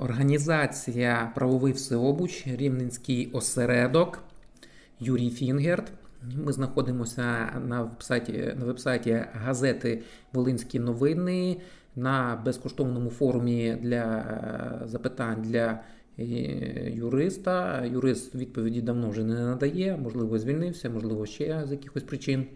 Організація Правовий Всеобуч, Рівненський осередок, Юрій Фінгерт. Ми знаходимося на вебсайті, на вебсайті газети Волинські новини на безкоштовному форумі для е, запитань для е, юриста. Юрист відповіді давно вже не надає, можливо, звільнився, можливо, ще з якихось причин.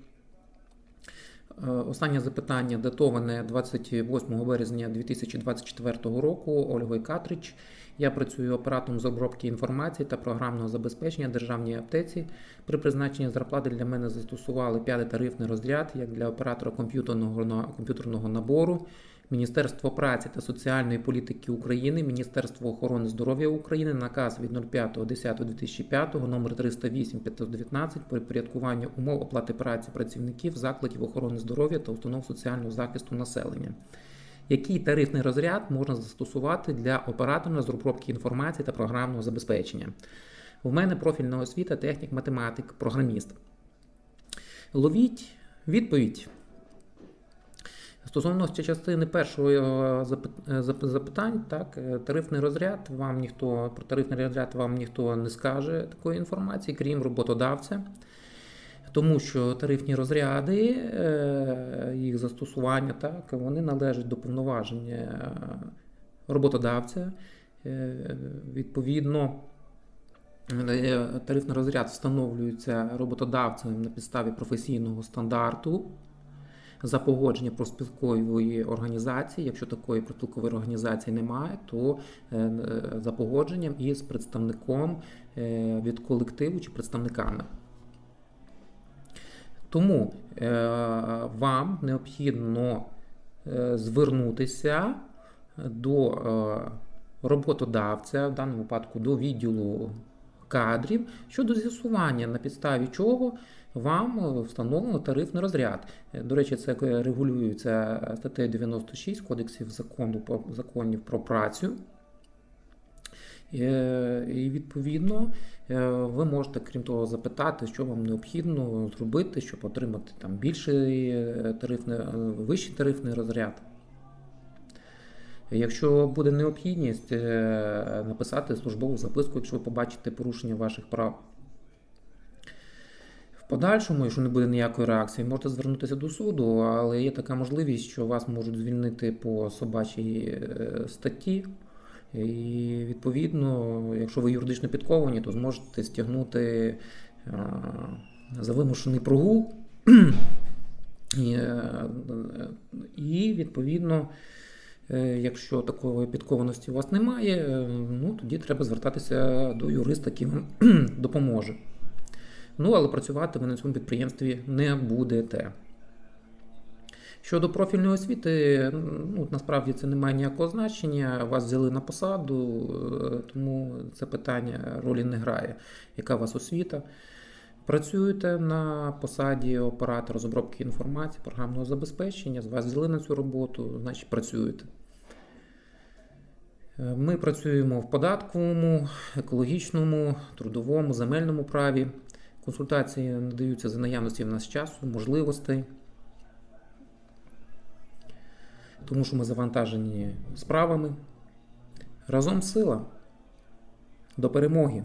Е, Останнє запитання датоване 28 березня 2024 року Ольгою Катрич. Я працюю оператором з обробки інформації та програмного забезпечення державній аптеці. При призначенні зарплати для мене застосували п'ятий тарифний розряд як для оператора комп'ютерного комп'ютерного набору. Міністерство праці та соціальної політики України, Міністерство охорони здоров'я України, наказ від 05.10.2005, номер 308 519 по порядкуванню умов оплати праці працівників закладів охорони здоров'я та установ соціального захисту населення. Який тарифний розряд можна застосувати для оператора з обробки інформації та програмного забезпечення? У мене профільна освіта, технік, математик, програміст. Ловіть відповідь. Стосовно частини першої е, е, зап- запитань, так, е, тарифний розряд вам ніхто про тарифний розряд вам ніхто не скаже такої інформації, крім роботодавця. Тому що тарифні розряди, їх застосування, так, вони належать до повноваження роботодавця. Відповідно, тарифний розряд встановлюється роботодавцем на підставі професійного стандарту за погодження профспілкової організації. Якщо такої профспілкової організації немає, то е, е, за погодженням із представником е, від колективу чи представниками. Тому вам необхідно звернутися до роботодавця, в даному випадку до відділу кадрів, щодо з'ясування, на підставі чого вам е, встановлено тарифний розряд. Е, До речі, це регулюється статтею 96 Кодексів закону законів про працю. Е, І відповідно ви можете, крім того, запитати, що вам необхідно зробити, щоб отримати там більший тарифний, вищий тарифний розряд. Якщо буде необхідність е, написати службову записку, якщо ви побачите порушення ваших прав. В подальшому, якщо не буде ніякої реакції, можете звернутися до суду, але є така можливість, що вас можуть звільнити по собачій е, статті. І відповідно, якщо ви юридично підковані, то зможете стягнути е, за вимушений прогул. І, відповідно, якщо такої підкованості у вас немає, е, ну тоді треба звертатися до юриста, який вам допоможе. Ну, але працювати ви на цьому підприємстві не будете. Щодо профільної освіти, ну насправді це не має ніякого значення. Вас взяли на посаду, е, тому це питання ролі не грає. Яка у вас освіта? Працюєте на посаді оператора з обробки інформації, програмного забезпечення, з вас взяли на цю роботу, значить працюєте. Е, Ми працюємо в податковому, екологічному, трудовому, земельному праві. Консультації надаються за наявності в нас часу, можливостей. Тому що ми завантажені справами. Разом сила. До перемоги!